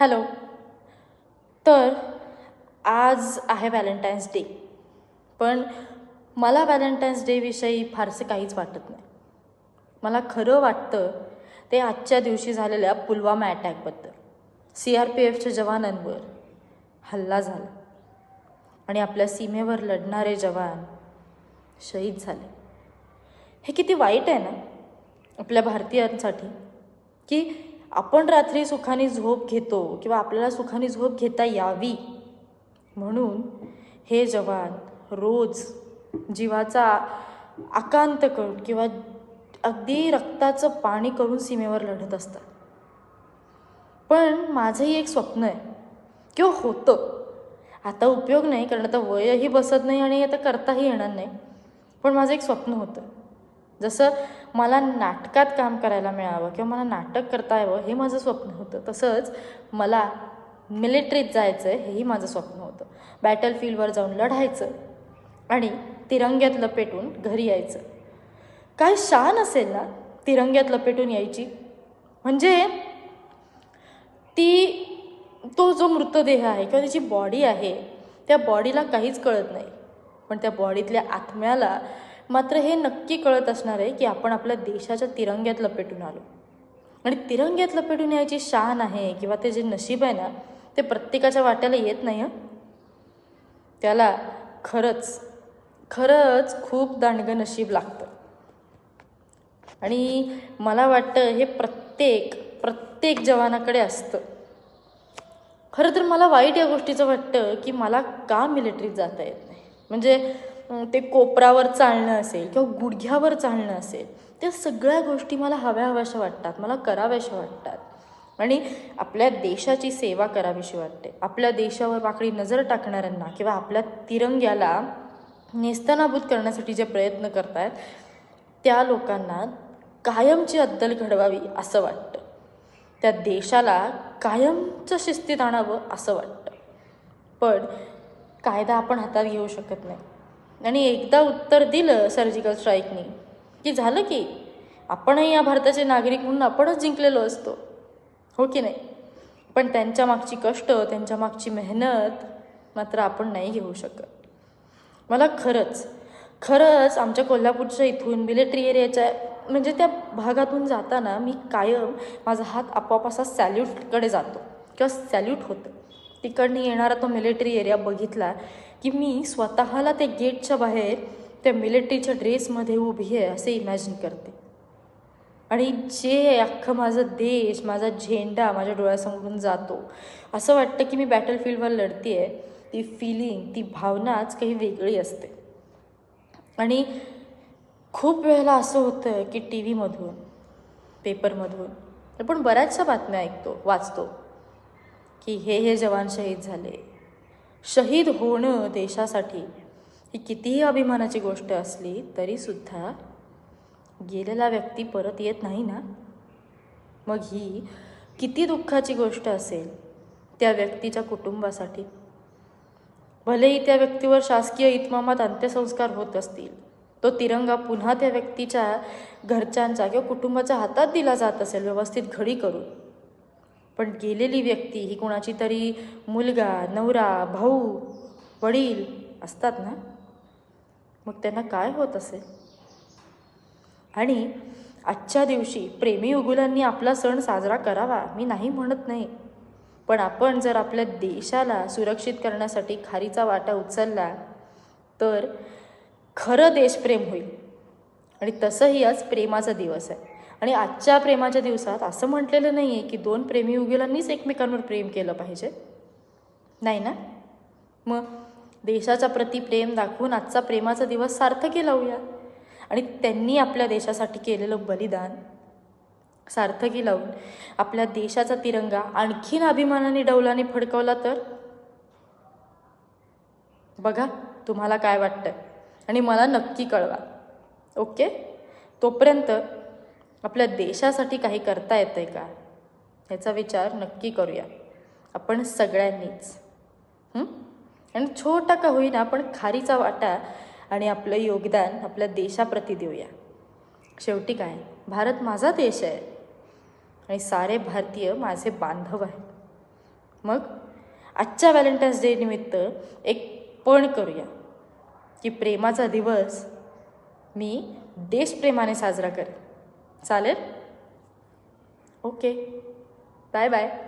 Hello. तर आज आहे व्हॅलेंटाईन्स डे. पण मला व्हॅलेंटाईन्स डेविषयी फारसं काहीच वाटत नाही. मला खरं वाटतं ते आजच्या दिवशी झालेल्या पुलवामा अटॅकबद्दल. सी आर पी एफच्या जवानांवर हल्ला झाला. आणि आपल्या सीमेवर लढणारे जवान शहीद झाले. हे किती वाईट आहे ना? आपल्या भारतीयांसाठी. की आपण रात्री सुखाने झोप घेतो किंवा आपल्याला सुखाने झोप घेता यावी. म्हणून हे जवान रोज जीवाचा आकांत करून किंवा अगदी रक्ताचं पाणी करून सीमेवर लढत असतात. पण माझंही एक स्वप्न आहे किंवा हो, होतं. आता उपयोग नाही कारण आता वयही बसत नाही आणि आता करताही येणार नाही. पण माझं एक स्वप्न होतं. जसं मला नाटकात काम करायला मिळावं किंवा मला नाटक करता यावं हे माझं स्वप्न होतं. तसंच मला मिलिटरीत जायचं आहे हेही माझं स्वप्न होतं. बॅटल फील्डवर जाऊन लढायचं आणि तिरंग्यात लपेटून घरी यायचं. काय शान असेल ना तिरंग्यात लपेटून यायची. म्हणजे ती तो जो मृतदेह आहे किंवा त्याची बॉडी आहे त्या बॉडीला काहीच कळत नाही. पण त्या बॉडीतल्या आत्म्याला मात्र हे नक्की कळत असणार आहे की आपण आपल्या देशाच्या तिरंग्यात लपेटून आलो. आणि तिरंग्यात लपेटून यायची शान आहे किंवा ते जे नशीब आहे ना ते प्रत्येकाच्या वाट्याला येत नाही हं? त्याला खरंच खरंच खूप दांडगं नशीब लागतं. आणि मला वाटतं हे प्रत्येक प्रत्येक जवानाकडे असतं. खरं तर मला वाईट या गोष्टीचं वाटतं की मला का मिलिटरीत जाता येत नाही? म्हणजे ते कोपरावर चालणं असेल किंवा गुडघ्यावर चालणं असेल त्या सगळ्या गोष्टी मला हव्या हव्याशा वाटतात मला कराव्याशा वाटतात. आणि आपल्या देशाची सेवा करावीशी वाटते. आपल्या देशावर वाकडी नजर टाकणाऱ्यांना किंवा आपल्या तिरंग्याला नेस्तनाभूत करण्यासाठी जे प्रयत्न करतायत त्या लोकांना कायमची अद्दल घडवावी असं वाटतं. त्या देशाला कायमचं शिस्तीत आणावं असं वाटतं. पण कायदा आपण हातात घेऊ शकत नाही. आणि एकदा उत्तर दिलं सर्जिकल स्ट्राईकनी की झालं की आपणही या भारताचे नागरिक म्हणून आपणच जिंकलेलो असतो. हो की नाही? पण त्यांच्या मागची कष्ट त्यांच्या मागची मेहनत मात्र आपण नाही घेऊ शकत. मला खरंच खरंच आमच्या कोल्हापूरच्या इथून मिलिटरी एरियाच्या म्हणजे त्या भागातून जाताना मी कायम माझा हात आपोआप असा सॅल्यूटकडे जातो. किंवा सॅल्यूट होतं. तिकडनं येणारा तो मिलिटरी एरिया बघितला की मी स्वतःला त्या गेटच्या बाहेर त्या मिलिटरीच्या ड्रेसमध्ये उभी आहे असे इमॅजिन करते. आणि जे अख्खं माझं देश माझा झेंडा माझ्या डोळ्यासमोरून जातो असं वाटतं की मी बॅटल फील्डवर लढते आहे ती फिलिंग ती भावनाच काही वेगळी असते. आणि खूप वेळेला असं होतं की टी व्हीमधून पेपरमधून पण बऱ्याचशा बातम्या ऐकतो वाचतो की हे हे जवान शहीद झाले शहीद होणं देशासाठी ही कितीही अभिमानाची गोष्ट असली तरीसुद्धा गेलेला व्यक्ती परत येत नाही ना? मग ही किती दुःखाची गोष्ट असेल त्या व्यक्तीच्या कुटुंबासाठी. भलेही त्या व्यक्तीवर शासकीय इतमामात अंत्यसंस्कार होत असतील तो तिरंगा पुन्हा त्या व्यक्तीच्या घरच्यांचा किंवा कुटुंबाच्या हातात दिला जात असेल व्यवस्थित घडी करून. पण गेलेली व्यक्ती ही कोणाची तरी मुलगा नवरा भाऊ वडील असतात ना? मग त्यांना काय होत असेल? आणि आजच्या दिवशी प्रेमी उगुलांनी आपला सण साजरा करावा मी नाही म्हणत नाही. पण आपण जर आपल्या देशाला सुरक्षित करण्यासाठी खारीचा वाटा उचलला तर खरं देशप्रेम होईल. आणि तसंही आज प्रेमाचा दिवस आहे. आणि आजच्या प्रेमाच्या दिवसात असं म्हटलेलं नाही आहे की दोन प्रेमी उगेलांनीच एकमेकांवर प्रेम केलं पाहिजे. नाही ना? मग देशाच्या प्रती प्रेम दाखवून आजचा प्रेमाचा दिवस सार्थकी लावूया. आणि त्यांनी आपल्या देशासाठी केलेलं बलिदान सार्थकी लावून आपल्या देशाचा तिरंगा आणखीन अभिमानाने डौलाने फडकवला तर? बघा तुम्हाला काय वाटतं आणि मला नक्की कळवा. ओके? तोपर्यंत आपल्या देशासाठी काही करता येतं आहे का? ह्याचा विचार नक्की करूया. आपण सगळ्यांनीच. आणि छोटा का होईना आपण खारीचा वाटा आणि आपलं योगदान आपल्या देशाप्रती देऊया. शेवटी काय? भारत माझा देश आहे. आणि सारे भारतीय माझे बांधव आहेत. मग आजच्या व्हॅलेंटाईन्स डे निमित्त एक पण करूया. की प्रेमाचा दिवस मी देशप्रेमाने साजरा करेन. चालेल? ओके. Bye bye.